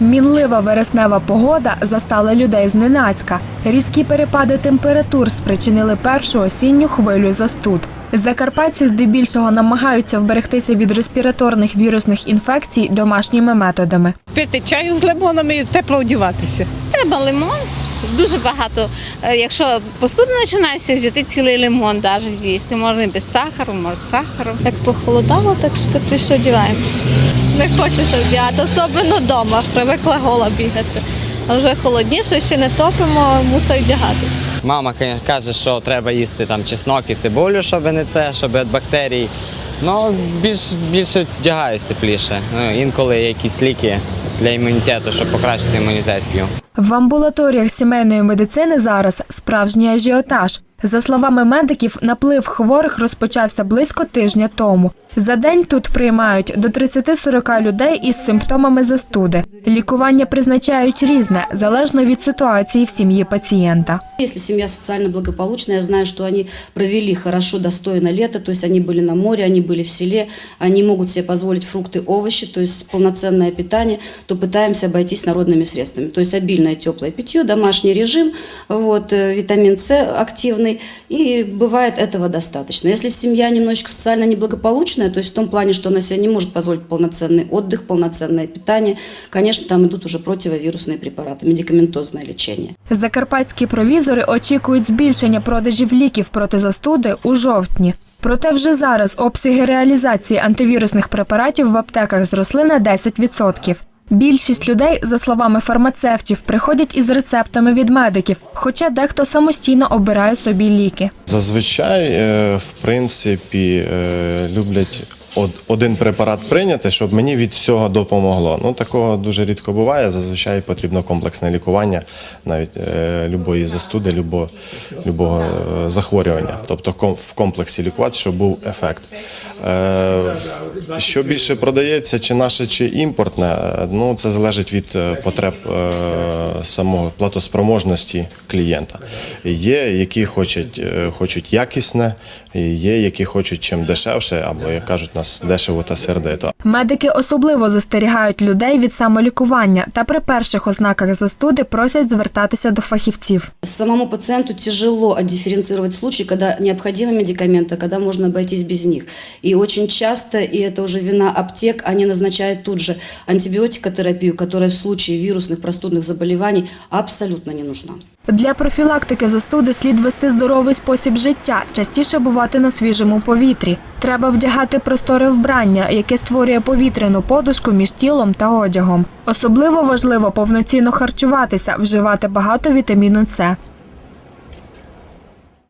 Мінлива вереснева погода застала людей зненацька. Різкі перепади температур спричинили першу осінню хвилю застуд. Закарпатці здебільшого намагаються вберегтися від респіраторних вірусних інфекцій домашніми методами. Пити чай з лимонами і тепло одягатися. Треба лимон. Дуже багато. Е, Якщо постуда починається, взяти цілий лимон навіть з'їсти. Можна і без сахару, може з сахаром. Як похолодало, так що тепліше одягаємося. Не хочеться вдягати, особливо вдома. Привикла гола бігати. А вже холодніше, ще не топимо, мусить вдягатись. Мама каже, що треба їсти там чеснок і цибулю, щоб не це, щоб від бактерій. Ну, більш, більше вдягаюсь тепліше. Ну, інколи якісь ліки для імунітету, щоб покращити імунітет п'ю. В амбулаторіях сімейної медицини зараз справжній ажіотаж. За словами медиків, наплив хворих розпочався близько тижня тому. За день тут приймають до 30-40 людей із симптомами застуди. Лікування призначають різне, залежно від ситуації в сім'ї пацієнта. Если семья социально благополучная, я знаю, что они провели хорошо, достойно лето, то есть они были на море, они были в селе, они могут себе позволить фрукты, овощи, то есть полноценное питание, то пытаемся обойтись народными средствами. То есть обильное теплое питье, домашний режим, вот, э, витамин С активный, и бывает этого достаточно. Если семья немножечко социально неблагополучная, то есть в том плане, что она себе не может позволить полноценный отдых, полноценное питание, конечно, там идут уже противовирусные препараты, медикаментозное лечение. Закарпатські провізори очікують збільшення продажів ліків проти застуди у жовтні. Проте вже зараз обсяги реалізації антивірусних препаратів в аптеках зросли на 10%. Більшість людей, за словами фармацевтів, приходять із рецептами від медиків, хоча дехто самостійно обирає собі ліки. Зазвичай, е, в принципі, е, люблять один препарат прийняти, щоб мені від всього допомогло. Ну такого дуже рідко буває. Зазвичай потрібно комплексне лікування, навіть е, любої застуди, любого, любого е, захворювання. Тобто ком- в комплексі лікувати, щоб був ефект. Е, Що більше продається, чи наше, чи імпортне, е, ну це залежить від е, потреб е, самого платоспроможності клієнта. Є, які хочуть, е, хочуть якісне, є, які хочуть чим дешевше, або як кажуть, нас дешево та сердито. Медики особливо застерігають людей від самолікування та при перших ознаках застуди просять звертатися до фахівців. Самому пациенту тяжело отдифференцировать случаи, когда необходимы медикаменты, когда можно обойтись без них. И очень часто, и это уже вина аптек, они назначают тут же антибиотикотерапию, которая в случае вирусных простудных заболеваний абсолютно не нужна. Для профілактики застуди слід вести здоровий спосіб життя, частіше бувати на свіжому повітрі. Треба вдягати просторе вбрання, яке створює повітряну подушку між тілом та одягом. Особливо важливо повноцінно харчуватися, вживати багато вітаміну С.